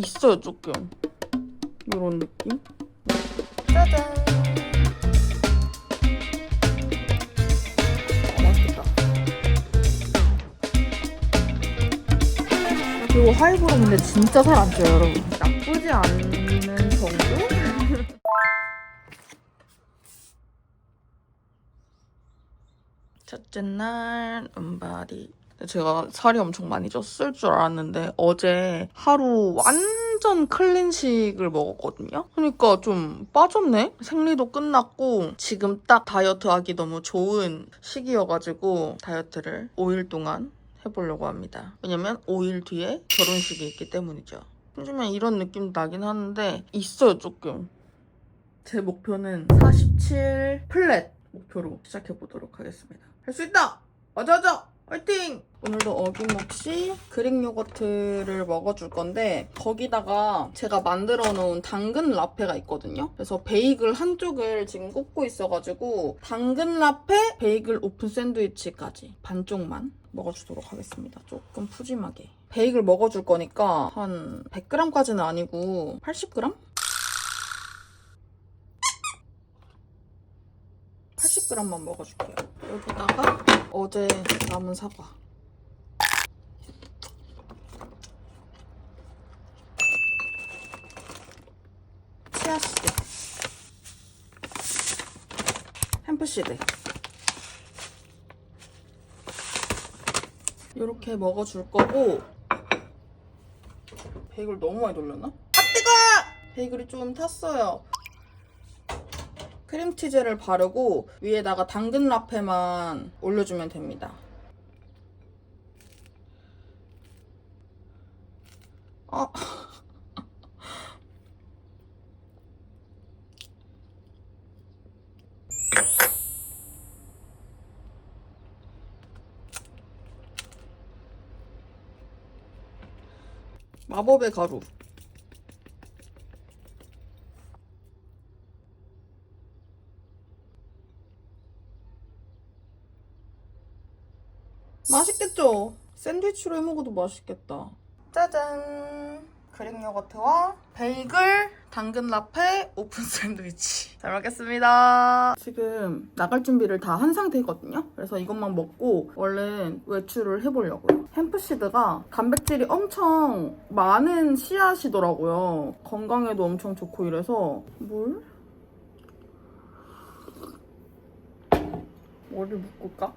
있어요 조금. 이런 느낌? 짜잔. 아, 맛있겠다 그리고 하이보로 근데 진짜 살 안 쪄요 여러분. 나쁘지 않는 정도? 첫째 날 은바리 제가 살이 엄청 많이 쪘을 줄 알았는데 어제 하루 완전 클린식을 먹었거든요. 그러니까 좀 빠졌네? 생리도 끝났고 지금 딱 다이어트 하기 너무 좋은 시기여가지고 다이어트를 5일 동안 해보려고 합니다. 왜냐면 5일 뒤에 결혼식이 있기 때문이죠. 요즘에 이런 느낌 나긴 하는데 있어요 조금. 제 목표는 47 플랫 목표로 시작해보도록 하겠습니다. 할 수 있다! 어저저! 화이팅! 오늘도 어김없이 그릭 요거트를 먹어줄 건데 거기다가 제가 만들어 놓은 당근 라페가 있거든요. 그래서 베이글 한쪽을 지금 꽂고 있어가지고 당근 라페, 베이글 오픈 샌드위치까지 반쪽만 먹어주도록 하겠습니다. 조금 푸짐하게. 베이글 먹어줄 거니까 한 100g까지는 아니고 80g? 80g만 먹어줄게요. 여기다가 어제 남은 사과. 치아씨드. 햄프씨드. 이렇게 먹어줄 거고 베이글 너무 많이 돌렸나? 아 뜨거! 베이글이 좀 탔어요. 크림치즈를 바르고 위에다가 당근 라페만 올려주면 됩니다. 아. 마법의 가루. 맛있겠죠? 샌드위치로 해 먹어도 맛있겠다. 짜잔! 그릭 요거트와 베이글, 당근 라페, 오픈 샌드위치. 잘 먹겠습니다. 지금 나갈 준비를 다 한 상태거든요. 그래서 이것만 먹고 얼른 외출을 해보려고요. 햄프시드가 단백질이 엄청 많은 씨앗이더라고요. 건강에도 엄청 좋고 이래서 물? 뭐를 묶을까?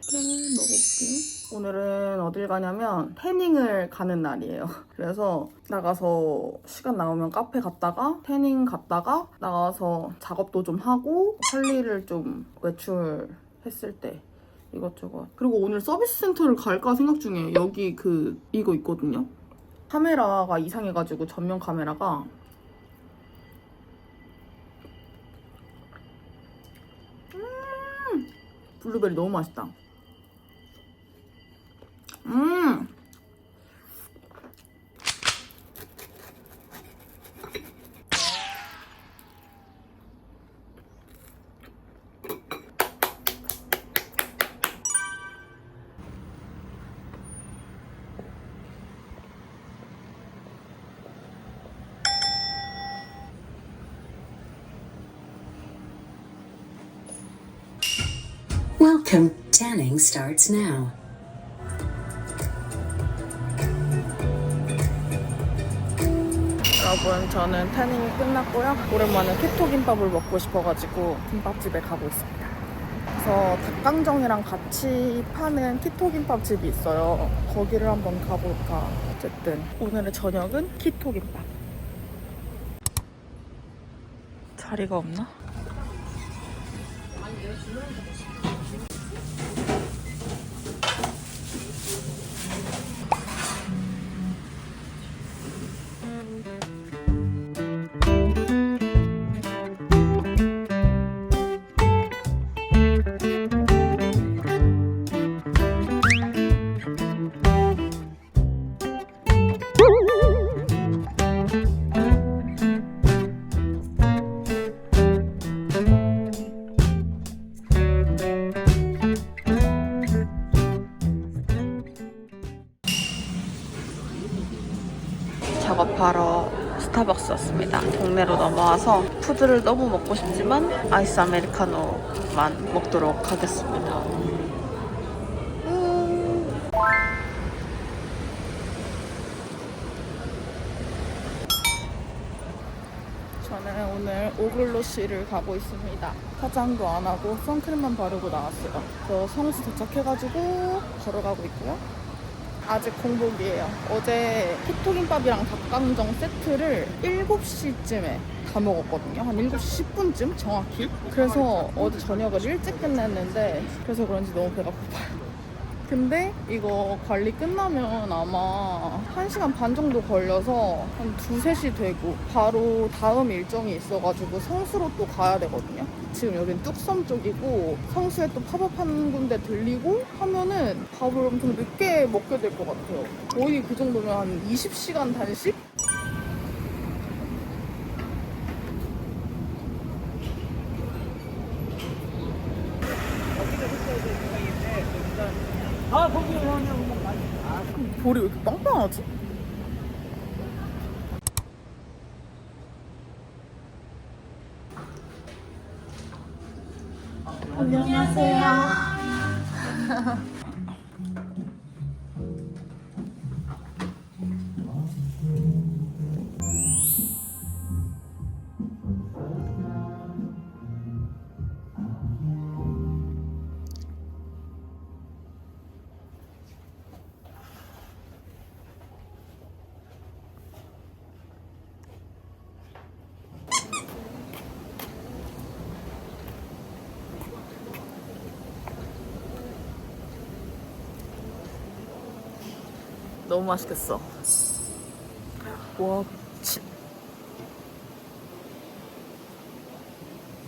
이렇게 먹어볼게요. 오늘은 어딜 가냐면 태닝을 가는 날이에요. 그래서 나가서 시간 나오면 카페 갔다가 태닝 갔다가 나가서 작업도 좀 하고 할 일을 좀 외출했을 때 이것저것. 그리고 오늘 서비스 센터를 갈까 생각 중에 여기 그 이거 있거든요. 카메라가 이상해가지고 전면 카메라가 음 블루베리 너무 맛있다. 음. Welcome. Tanning starts now. 여러분 저는 태닝이 끝났고요. 오랜만에 키토김밥을 먹고 싶어가지고 김밥집에 가고 있습니다. 그래서 닭강정이랑 같이 파는 키토김밥 집이 있어요. 거기를 한번 가볼까. 어쨌든 오늘의 저녁은 키토김밥. 자리가 없나? Música 작업하러 스타벅스 왔습니다. 동네로 넘어와서 푸드를 너무 먹고 싶지만 아이스 아메리카노만 먹도록 하겠습니다. 음. 저는 오늘 오글로시를 가고 있습니다. 화장도 안 하고 선크림만 바르고 나왔어요. 저 성수 도착해가지고 걸어가고 있고요. 아직 공복이에요. 어제 히토김밥이랑 닭강정 세트를 7시쯤에 다 먹었거든요. 한 7시 10분쯤 정확히. 그래서 어제 저녁을 일찍 끝냈는데 그래서 그런지 너무 배가 고파요. 근데 이거 관리 끝나면 아마 1시간 반 정도 걸려서 한 2, 3시 되고 바로 다음 일정이 있어가지고 성수로 또 가야 되거든요. 지금 여긴 뚝섬 쪽이고 성수에 또 팝업 한 군데 들리고 하면은 밥을 엄청 늦게 먹게 될 것 같아요. 거의 그 정도면 한 20시간 단식? 볼이 왜 이렇게 빵빵하지? 너무 맛있겠어. 와, 치.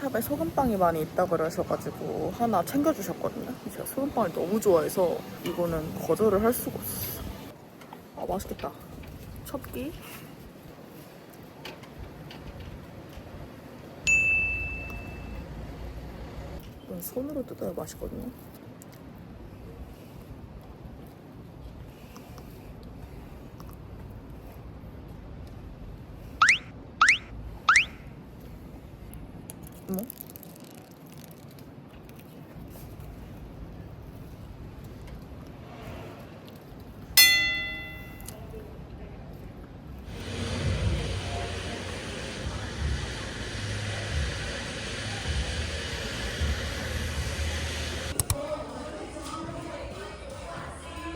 샵에 소금빵이 많이 있다 그러셔가지고 하나 챙겨주셨거든요. 제가 소금빵을 너무 좋아해서 이거는 거절을 할 수가 없었어. 아, 맛있겠다. 이건 손으로 뜯어야 맛있거든요. 뭐?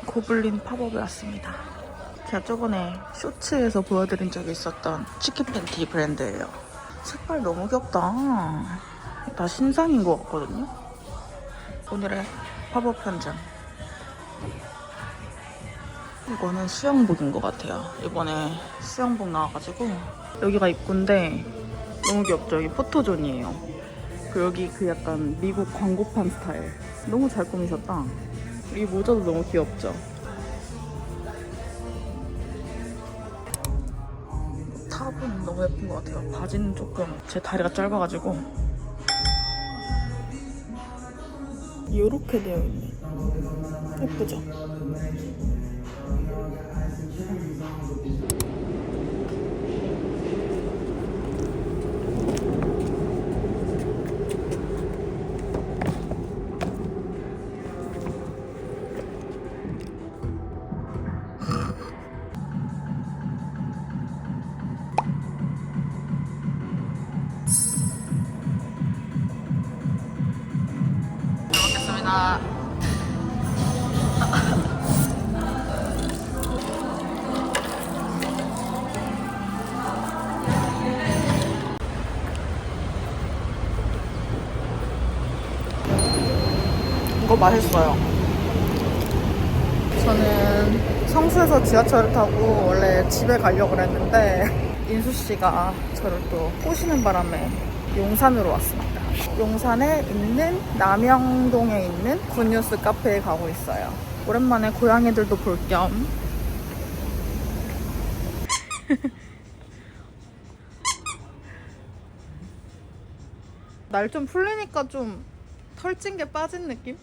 고블린 팝업에 왔습니다. 제가 저번에 쇼츠에서 보여드린 적이 있었던 치킨 팬티 브랜드예요. 색깔 너무 귀엽다. 다 신상인 것 같거든요. 오늘의 팝업 현장. 이거는 수영복인 것 같아요. 이번에 수영복 나와가지고 여기가 입구인데 너무 귀엽죠? 여기 포토존이에요. 그 여기 그 약간 미국 광고판 스타일. 너무 잘 꾸미셨다. 이 모자도 너무 귀엽죠? 너무 예쁜 것 같아요. 바지는 조금 제 다리가 짧아가지고 이렇게 되어 있네. 예쁘죠? 맛있어요. 저는 성수에서 지하철을 타고 원래 집에 가려고 그랬는데 인수 씨가 저를 또 꼬시는 바람에 용산으로 왔습니다. 용산에 있는 남영동에 있는 굿뉴스 카페에 가고 있어요. 오랜만에 고양이들도 볼 겸 날 좀 풀리니까 좀 털찐 게 빠진 느낌?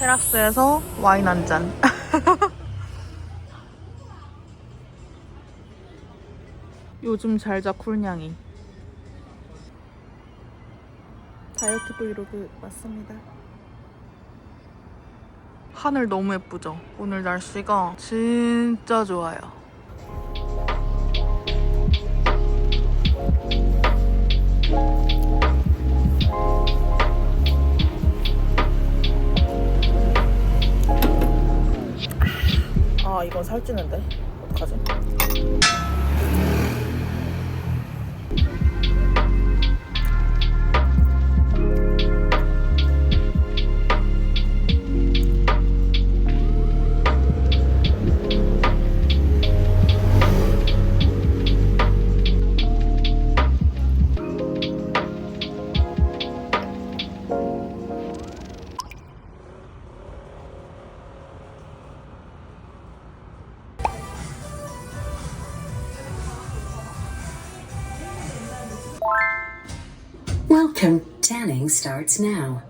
테라스에서 와인 한 잔. 요즘 잘 자 쿨냥이. 다이어트 브이로그 맞습니다. 하늘 너무 예쁘죠? 오늘 날씨가 진짜 좋아요. 살찌는데 Contanning starts now.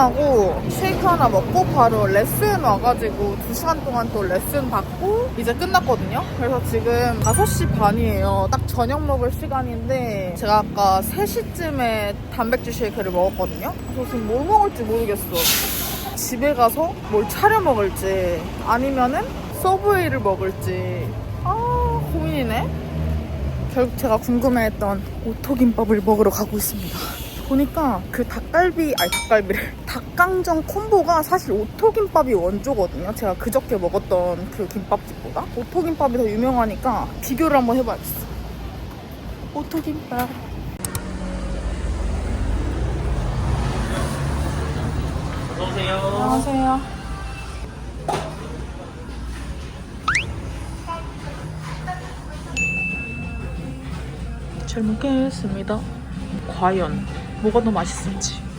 태닝하고 쉐이크 하나 먹고 바로 레슨 와가지고 2시간 동안 또 레슨 받고 이제 끝났거든요. 그래서 지금 5시 반이에요. 딱 저녁 먹을 시간인데 제가 아까 3시쯤에 단백질 쉐이크를 먹었거든요. 그래서 지금 뭘 먹을지 모르겠어. 집에 가서 뭘 차려 먹을지 아니면은 서브웨이를 먹을지 아 고민이네. 결국 제가 궁금해했던 오토김밥을 먹으러 가고 있습니다. 보니까 그 닭갈비, 아니 닭갈비를 닭강정 콤보가 사실 오토김밥이 원조거든요. 제가 그저께 먹었던 그 김밥집보다 오토김밥이 더 유명하니까 비교를 한번 해봐야겠어. 오토김밥. 어서오세요. 안녕하세요. 잘 먹겠습니다. 과연 뭐가 더 맛있을지.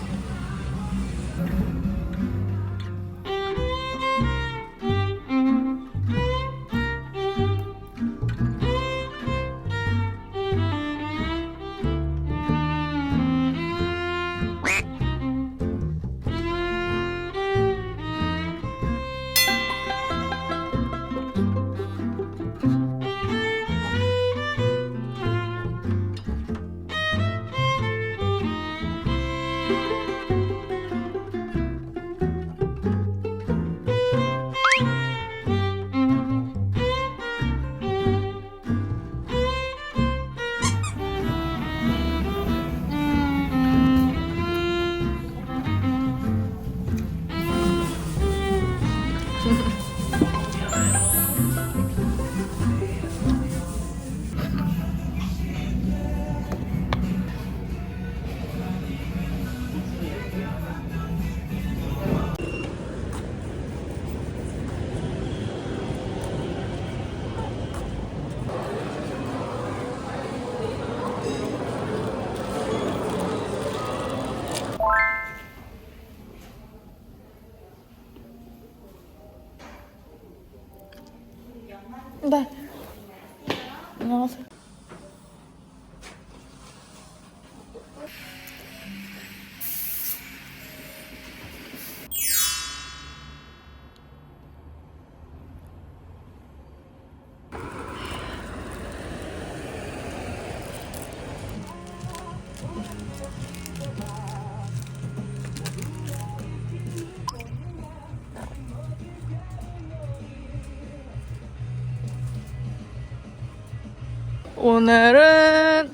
오늘은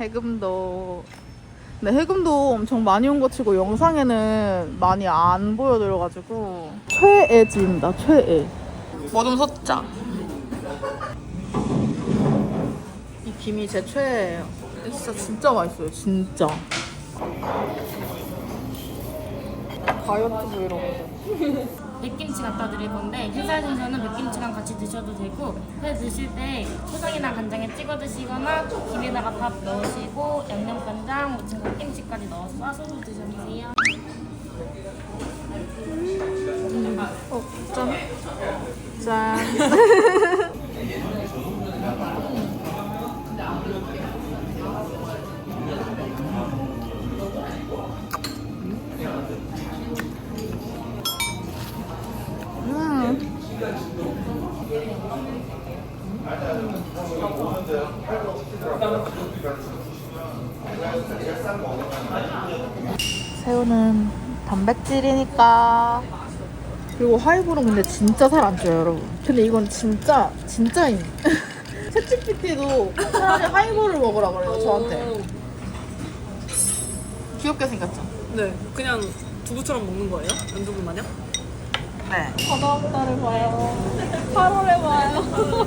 해금도. 근데 해금도 엄청 많이 온거 치고 영상에는 많이 안 보여드려가지고 최애지입니다 최애. 뭐 좀 섰자. 이 김이 제 최애예요. 진짜 진짜 맛있어요 진짜. 다이어트 브이로그 백김치 갖다 드릴 건데 회사에서는 백김치랑 같이 드셔도 되고 회 드실 때 초장이나 간장에 찍어 드시거나 김에다가 밥 넣으시고 양념간장, 오징어 백김치까지 넣어서 싸서 드셔도 돼요 음. 어, 짠. 짠. 새우는 단백질이니까. 그리고 하이볼은 근데 진짜 살 안 쪄요 여러분. 근데 이건 진짜 진짜임 채찍피티도 차라리 하이브를 먹으라 그래요 저한테. 귀엽게 생겼죠? 네 그냥 두부처럼 먹는 거예요? 연두부 마냥? 네. 바다바다를 봐요. 8월에 봐요.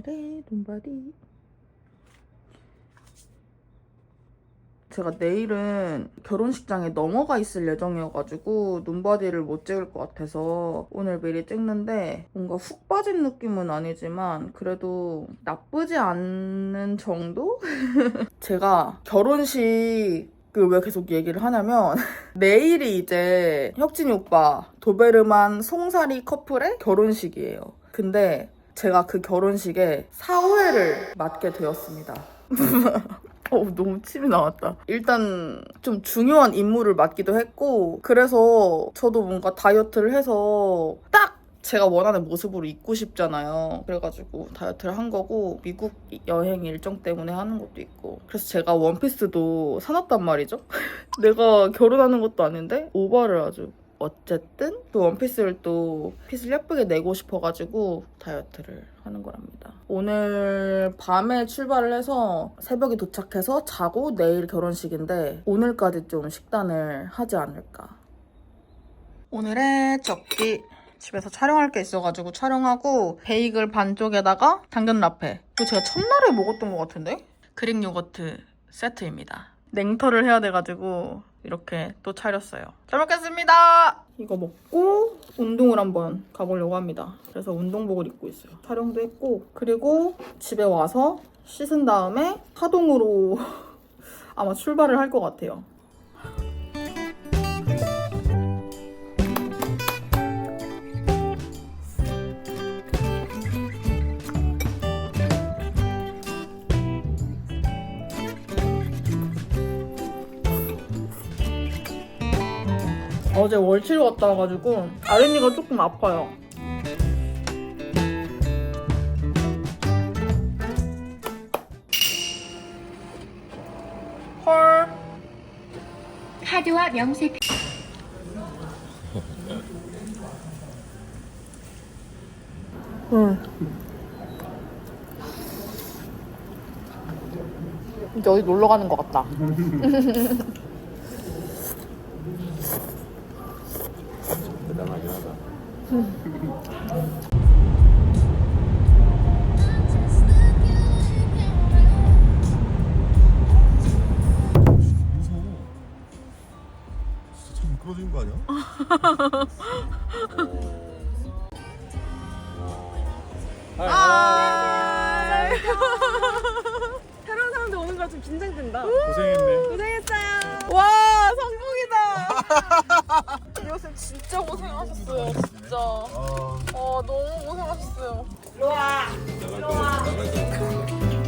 오늘의 눈바디. 제가 내일은 결혼식장에 넘어가 있을 예정이어가지고 눈바디를 못 찍을 것 같아서 오늘 미리 찍는데 뭔가 훅 빠진 느낌은 아니지만 그래도 나쁘지 않는 정도? 제가 결혼식 그왜 계속 얘기를 하냐면 내일이 이제 혁진이 오빠 도베르만 송사리 커플의 결혼식이에요. 근데 제가 그 결혼식에 사회를 맡게 되었습니다. 어, 너무 침이 나왔다. 일단 좀 중요한 임무를 맡기도 했고, 그래서 저도 뭔가 다이어트를 해서 딱 제가 원하는 모습으로 입고 싶잖아요. 그래가지고 다이어트를 한 거고, 미국 여행 일정 때문에 하는 것도 있고. 그래서 제가 원피스도 사놨단 말이죠. 내가 결혼하는 것도 아닌데, 오버를 아주 어쨌든 또 원피스를 또 핏을 예쁘게 내고 싶어가지고 다이어트를 하는 거랍니다. 오늘 밤에 출발을 해서 새벽에 도착해서 자고 내일 결혼식인데 오늘까지 좀 식단을 하지 않을까. 오늘의 접기 집에서 촬영할 게 있어가지고 촬영하고 베이글 반쪽에다가 당근 라페 이거 제가 첫날에 먹었던 것 같은데? 그릭 요거트 세트입니다. 냉터를 해야 돼가지고 이렇게 또 차렸어요. 잘 먹겠습니다. 이거 먹고 운동을 한번 가보려고 합니다. 그래서 운동복을 입고 있어요. 촬영도 했고 그리고 집에 와서 씻은 다음에 하동으로 아마 출발을 할 것 같아요. 어제 월치료 갔다 와가지고 아랫니가 조금 아파요. 헐. 카드와 명세 응. 이제 어디 놀러 가는 것 같다. 좀 긴장된다. 고생했네. 고생했어요. 와 성공이다. 이것은 진짜 고생하셨어요. 진짜. 아, 어 너무 고생하셨어요. 나갈 거. 나갈 거.